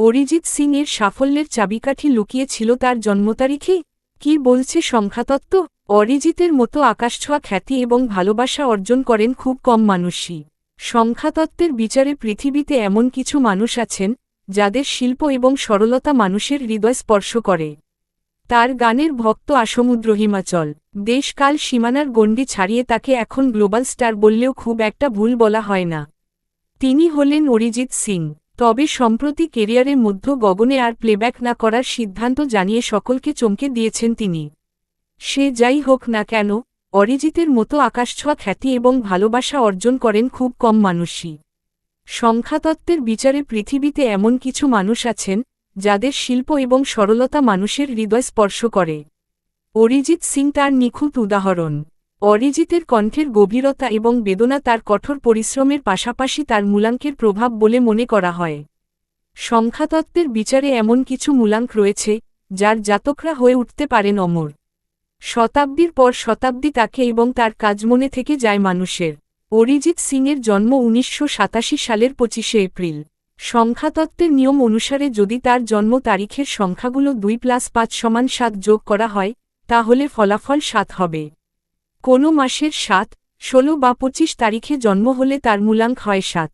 অরিজিৎ সিং এর সাফল্যের চাবিকাঠি লুকিয়ে ছিল তার জন্মতারিখে? কি বলছে সংখ্যাতত্ত্ব? অরিজিতের মতো আকাশছোঁয়া খ্যাতি এবং ভালোবাসা অর্জন করেন খুব কম মানুষই। সংখ্যাতত্ত্বের বিচারে পৃথিবীতে এমন কিছু মানুষ আছেন, যাদের শিল্প এবং সরলতা মানুষের হৃদয় স্পর্শ করে। তার গানের ভক্ত আসমুদ্র হিমাচল। দেশকাল সীমানার গণ্ডি ছাড়িয়ে তাকে এখন গ্লোবাল স্টার বললেও খুব একটা ভুল বলা হয় না। তিনি হলেন অরিজিৎ সিং। তবে সম্প্রতি কেরিয়ারের মধ্য গগনে আর প্লেব্যাক না করার সিদ্ধান্ত জানিয়ে সকলকে চমকে দিয়েছেন তিনি। সে যাই হোক না কেন, অরিজিতের মতো আকাশছোঁয়া খ্যাতি এবং ভালোবাসা অর্জন করেন খুব কম মানুষই। সংখ্যাতত্ত্বের বিচারে পৃথিবীতে এমন কিছু মানুষ আছেন, যাদের শিল্প এবং সরলতা মানুষের হৃদয় স্পর্শ করে। অরিজিৎ সিং তার নিখুঁত উদাহরণ। অরিজিতের কণ্ঠের গভীরতা এবং বেদনা তার কঠোর পরিশ্রমের পাশাপাশি তার মূলাঙ্কের প্রভাব বলে মনে করা হয়। সংখ্যাতত্ত্বের বিচারে এমন কিছু মূলাঙ্ক রয়েছে, যার জাতকরা হয়ে উঠতে পারেন অমর। শতাব্দীর পর শতাব্দী তাকে এবং তার কাজ মনে থেকে যায় মানুষের। অরিজিৎ সিংয়ের জন্ম উনিশশো সাতাশি সালের পঁচিশে এপ্রিল। সংখ্যাতত্ত্বের নিয়ম অনুসারে যদি তার জন্ম তারিখের সংখ্যাগুলো দুই প্লাস পাঁচ সমান সাত যোগ করা হয়, তাহলে ফলাফল সাত হবে। কোনো মাসের সাত, ষোলো বা পঁচিশ তারিখে জন্ম হলে তার মূলাঙ্ক হয় সাত।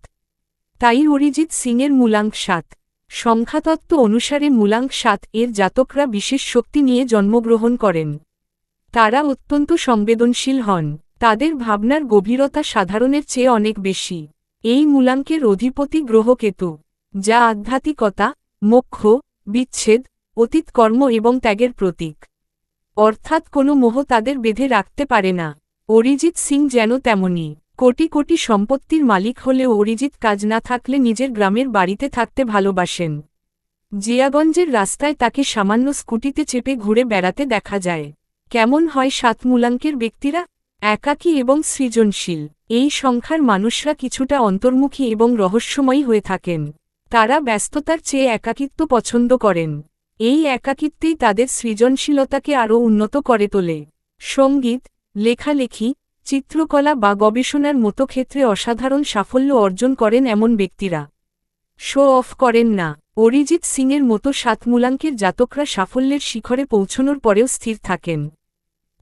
তাই অরিজিৎ সিংয়ের মূলাঙ্ক সাত। সংখ্যাতত্ত্ব অনুসারে মূলাঙ্ক সাত এর জাতকরা বিশেষ শক্তি নিয়ে জন্মগ্রহণ করেন। তারা অত্যন্ত সংবেদনশীল হন। তাদের ভাবনার গভীরতা সাধারণের চেয়ে অনেক বেশি। এই মূলাঙ্কের অধিপতি গ্রহ কেতু, যা আধ্যাত্মিকতা, মোক্ষ, বিচ্ছেদ, অতীত কর্ম এবং ত্যাগের প্রতীক। অর্থাৎ কোনো মোহ তাদের বেঁধে রাখতে পারে না। অরিজিৎ সিং যেন তেমনই। কোটি কোটি সম্পত্তির মালিক হলেও অরিজিৎ কাজ না থাকলে নিজের গ্রামের বাড়িতে থাকতে ভালোবাসেন। জিয়াগঞ্জের রাস্তায় তাকে সামান্য স্কুটিতে চেপে ঘুরে বেড়াতে দেখা যায়। কেমন হয় সাত মূলাঙ্কের ব্যক্তিরা? একাকী এবং সৃজনশীল। এই সংখ্যার মানুষরা কিছুটা অন্তর্মুখী এবং রহস্যময়ী হয়ে থাকেন। তারা ব্যস্ততার চেয়ে একাকিত্ব পছন্দ করেন। এই একাকিত্বেই তাদের সৃজনশীলতাকে আরও উন্নত করে তোলে। সংগীত, লেখালেখি, চিত্রকলা বা গবেষণার মতো ক্ষেত্রে অসাধারণ সাফল্য অর্জন করেন এমন ব্যক্তিরা। শো অফ করেন না। অরিজিৎ সিংয়ের মতো সাত মূলাঙ্কের জাতকরা সাফল্যের শিখরে পৌঁছনোর পরেও স্থির থাকেন।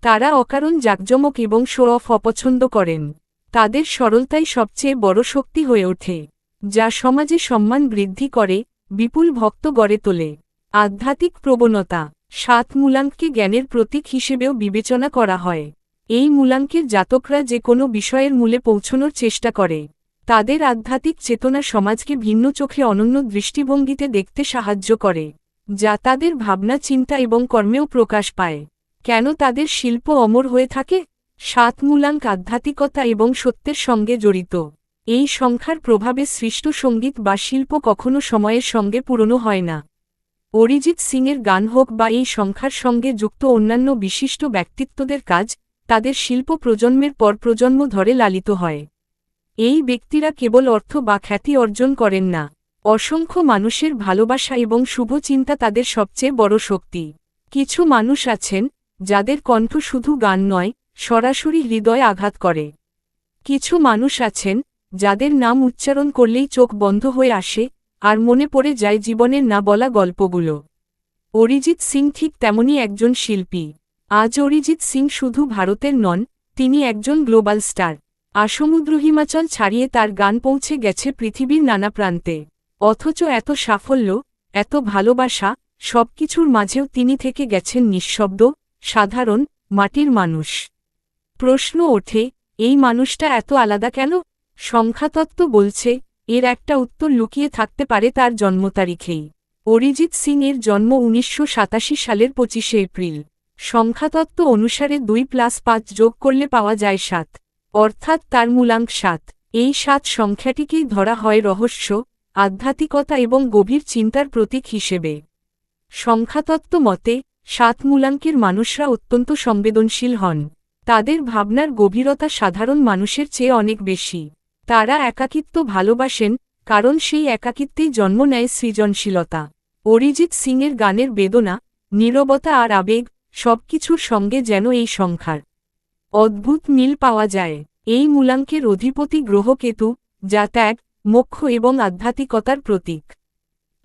তারা অকারণ জাকজমক এবং শো অফ অপছন্দ করেন। তাদের সরলতাই সবচেয়ে বড় শক্তি হয়ে ওঠে, যা সমাজে সম্মান বৃদ্ধি করে, বিপুল ভক্ত গড়ে তোলে। আধ্যাত্মিক প্রবণতা, সাত মূলাঙ্ককে জ্ঞানের প্রতীক হিসেবেও বিবেচনা করা হয়। এই মূলাঙ্কের জাতকরা যে কোনো বিষয়ের মূলে পৌঁছনোর চেষ্টা করে। তাদের আধ্যাত্মিক চেতনা সমাজকে ভিন্ন চোখে অনন্য দৃষ্টিভঙ্গিতে দেখতে সাহায্য করে, যা তাদের ভাবনা, চিন্তা এবং কর্মেও প্রকাশ পায়। কেন তাদের শিল্প অমর হয়ে থাকে? সাত মূলাঙ্ক আধ্যাত্মিকতা এবং সত্যের সঙ্গে জড়িত। এই সংখ্যার প্রভাবে সৃষ্ট সংগীত বা শিল্প কখনো সময়ের সঙ্গে পুরনো হয় না। অরিজিৎ সিংয়ের গান হোক বা এই সংখ্যার সঙ্গে যুক্ত অন্যান্য বিশিষ্ট ব্যক্তিত্বদের কাজ, তাদের শিল্প প্রজন্মের পর প্রজন্ম ধরে লালিত হয়। এই ব্যক্তিরা কেবল অর্থ বা খ্যাতি অর্জন করেন না। অসংখ্য মানুষের ভালোবাসা এবং শুভ চিন্তা তাদের সবচেয়ে বড় শক্তি। কিছু মানুষ আছেন, যাদের কণ্ঠ শুধু গান নয়, সরাসরি হৃদয় আঘাত করে। কিছু মানুষ আছেন, যাদের নাম উচ্চারণ করলেই চোখ বন্ধ হয়ে আসে আর মনে পড়ে যায় জীবনের না বলা গল্পগুলো। অরিজিৎ সিং ঠিক তেমনই একজন শিল্পী। আজ অরিজিৎ সিং শুধু ভারতের নন, তিনি একজন গ্লোবাল স্টার। আসমুদ্র হিমাচল ছাড়িয়ে তার গান পৌঁছে গেছে পৃথিবীর নানা প্রান্তে। অথচ এত সাফল্য, এত ভালোবাসা, সবকিছুর মাঝেও তিনি থেকে গেছেন নিঃশব্দ, সাধারণ, মাটির মানুষ। প্রশ্ন ওঠে, এই মানুষটা এত আলাদা কেন? সংখ্যাতত্ত্ব বলছে এর একটা উত্তর লুকিয়ে থাকতে পারে তার জন্মতারিখেই অরিজিৎ সিং এর জন্ম উনিশশো সাতাশি সালের পঁচিশে এপ্রিল। সংখ্যাতত্ত্ব অনুসারে দুই প্লাস পাঁচ যোগ করলে পাওয়া যায় সাত। অর্থাৎ তার মূলাঙ্ক সাত। এই সাত সংখ্যাটিকেই ধরা হয় রহস্য, আধ্যাত্মিকতা এবং গভীর চিন্তার প্রতীক হিসেবে। সংখ্যাতত্ত্ব মতে, সাত মূলাঙ্কের মানুষরা অত্যন্ত সংবেদনশীল হন। তাদের ভাবনার গভীরতা সাধারণ মানুষের চেয়ে অনেক বেশি। তারা একাকিত্ব ভালোবাসেন, কারণ সেই একাকিত্বেই জন্ম নেয় সৃজনশীলতা। অরিজিৎ সিংয়ের গানের বেদনা, নীরবতা আর আবেগ, সবকিছুর সঙ্গে যেন এই সংখ্যার অদ্ভুত মিল পাওয়া যায়। এই মূলাঙ্কের অধিপতি গ্রহ কেতু যা ত্যাগ, মোক্ষ এবং আধ্যাত্মিকতার প্রতীক।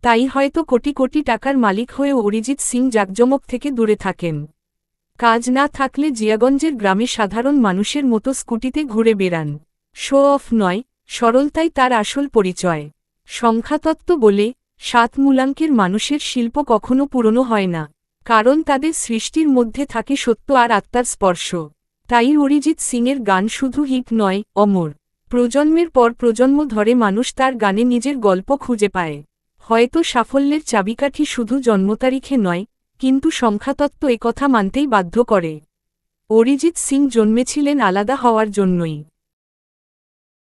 তাই হয়তো কোটি কোটি টাকার মালিক হয়ে অরিজিৎ সিং জাকজমক থেকে দূরে থাকেন। কাজ না থাকলে জিয়াগঞ্জের গ্রামে সাধারণ মানুষের মতো স্কুটিতে ঘুরে বেড়ান। শো অফ নয়, সরলতাই তার আসল পরিচয়। সংখ্যাতত্ত্ব বলে, সাত মূলাঙ্কের মানুষের শিল্প কখনো পুরনো হয় না, কারণ তাদের সৃষ্টির মধ্যে থাকে সত্য আর আত্মার স্পর্শ। তাই অরিজিৎ সিংয়ের গান শুধু হিট নয়, অমর। প্রজন্মের পর প্রজন্ম ধরে মানুষ তার গানে নিজের গল্প খুঁজে পায়। হয়তো সাফল্যের চাবিকাঠি শুধু জন্মতারিখে নয়, কিন্তু সংখ্যাতত্ত্ব একথা মানতেই বাধ্য করে। অরিজিৎ সিং জন্মেছিলেন আলাদা হওয়ার জন্যই।